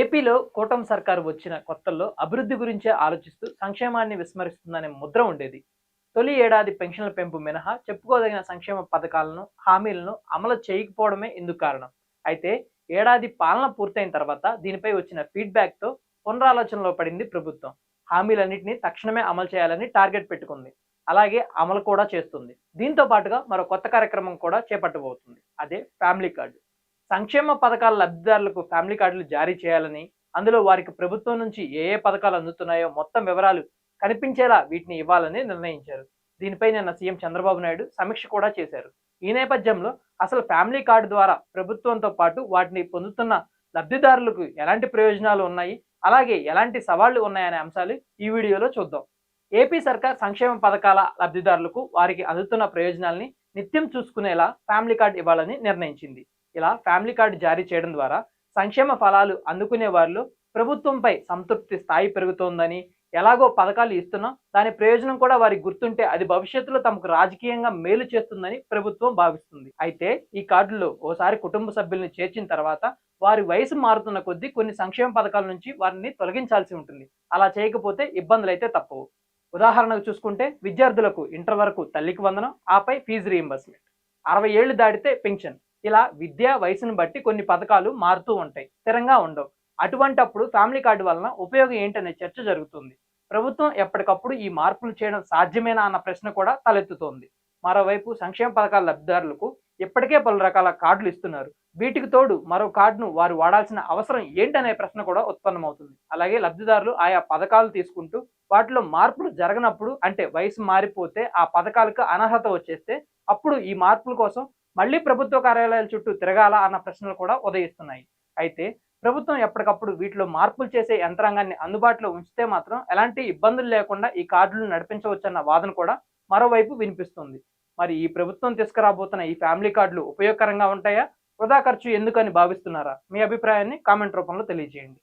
ఏపీలో కూటమి సర్కారు వచ్చిన కొత్తల్లో అభివృద్ధి గురించే ఆలోచిస్తూ సంక్షేమాన్ని విస్మరిస్తుందనే ముద్ర ఉండేది. తొలి ఏడాది పెన్షన్ల పెంపు మినహా చెప్పుకోదగిన సంక్షేమ పథకాలను హామీలను అమలు చేయకపోవడమే ఇందుకు కారణం. అయితే ఏడాది పాలన పూర్తయిన తర్వాత దీనిపై వచ్చిన ఫీడ్బ్యాక్తో పునరాలోచనలో పడింది ప్రభుత్వం. హామీలన్నింటినీ తక్షణమే అమలు చేయాలని టార్గెట్ పెట్టుకుంది. అలాగే అమలు కూడా చేస్తుంది. దీంతో పాటుగా మరో కొత్త కార్యక్రమం కూడా చేపట్టబోతుంది. అదే ఫ్యామిలీ కార్డు. సంక్షేమ పథకాల లబ్ధిదారులకు ఫ్యామిలీ కార్డులు జారీ చేయాలని అందులో వారికి ప్రభుత్వం నుంచి ఏ ఏ పథకాలు అందుతున్నాయో మొత్తం వివరాలు కనిపించేలా వీటిని ఇవ్వాలని నిర్ణయించారు. దీనిపై నిన్న సీఎం చంద్రబాబు నాయుడు సమీక్ష కూడా చేశారు. ఈ నేపథ్యంలో అసలు ఫ్యామిలీ కార్డు ద్వారా ప్రభుత్వంతో పాటు వాటిని పొందుతున్న లబ్ధిదారులకు ఎలాంటి ప్రయోజనాలు ఉన్నాయి? అలాగే ఎలాంటి సవాళ్ళు ఉన్నాయనే అంశాలు ఈ వీడియోలో చూద్దాం. ఏపీ సర్కార్ సంక్షేమ పథకాల లబ్ధిదారులకు వారికి అందుతున్న ప్రయోజనాల్ని నిత్యం చూసుకునేలా ఫ్యామిలీ కార్డు ఇవ్వాలని నిర్ణయించింది. ఇలా ఫ్యామిలీ కార్డు జారీ చేయడం ద్వారా సంక్షేమ ఫలాలు అందుకునే వారిలో ప్రభుత్వంపై సంతృప్తి స్థాయి పెరుగుతోందని ఎలాగో పథకాలు ఇస్తున్నా దాని ప్రయోజనం కూడా వారికి గుర్తుంటే అది భవిష్యత్తులో తమకు రాజకీయంగా మేలు చేస్తుందని ప్రభుత్వం భావిస్తుంది. అయితే ఈ కార్డులో ఓసారి కుటుంబ సభ్యుల్ని చేర్చిన తర్వాత వారి వయసు మారుతున్న కొద్దీ కొన్ని సంక్షేమ పథకాల నుంచి వారిని తొలగించాల్సి ఉంటుంది. అలా చేయకపోతే ఇబ్బందులు అయితే తప్పవు. ఉదాహరణకు చూసుకుంటే విద్యార్థులకు ఇంటర్ వరకు తల్లికి వందనం ఆపై ఫీజు రీయింబర్స్మెంట్ అరవై ఏళ్ళు దాటితే పెన్షన్ ఇలా విద్యా వయసును బట్టి కొన్ని పథకాలు మారుతూ ఉంటాయి. స్థిరంగా ఉండవు. అటువంటప్పుడు ఫ్యామిలీ కార్డు వలన ఉపయోగం ఏంటనే చర్చ జరుగుతుంది. ప్రభుత్వం ఎప్పటికప్పుడు ఈ మార్పులు చేయడం సాధ్యమేనా అన్న ప్రశ్న కూడా తలెత్తుతోంది. మరోవైపు సంక్షేమ పథకాల లబ్ధిదారులకు ఇప్పటికే పలు రకాల కార్డులు ఇస్తున్నారు. వీటికి తోడు మరో కార్డును వారు వాడాల్సిన అవసరం ఏంటనే ప్రశ్న కూడా ఉత్పన్నమవుతుంది. అలాగే లబ్ధిదారులు ఆయా పథకాలు తీసుకుంటూ వాటిలో మార్పులు జరగనప్పుడు అంటే వయసు మారిపోతే ఆ పథకాలకు అనర్హత వచ్చేస్తే అప్పుడు ఈ మార్పుల కోసం మళ్ళీ ప్రభుత్వ కార్యాలయాల చుట్టూ తిరగాల అన్న ప్రశ్నలు కూడా ఉదయిస్తున్నాయి. అయితే ప్రభుత్వం ఎప్పటికప్పుడు వీటిలో మార్పులు చేసే యంత్రాంగాన్ని అందుబాటులో ఉంచితే మాత్రం ఎలాంటి ఇబ్బందులు లేకుండా ఈ కార్డులు నడిపించవచ్చన్న వాదన కూడా మరోవైపు వినిపిస్తుంది. మరి ఈ ప్రభుత్వం తీసుకురాబోతున్న ఈ ఫ్యామిలీ కార్డులు ఉపయోగకరంగా ఉంటాయా? వృధా ఖర్చు ఎందుకని భావిస్తున్నారా? మీ అభిప్రాయాన్ని కామెంట్ రూపంలో తెలియజేయండి.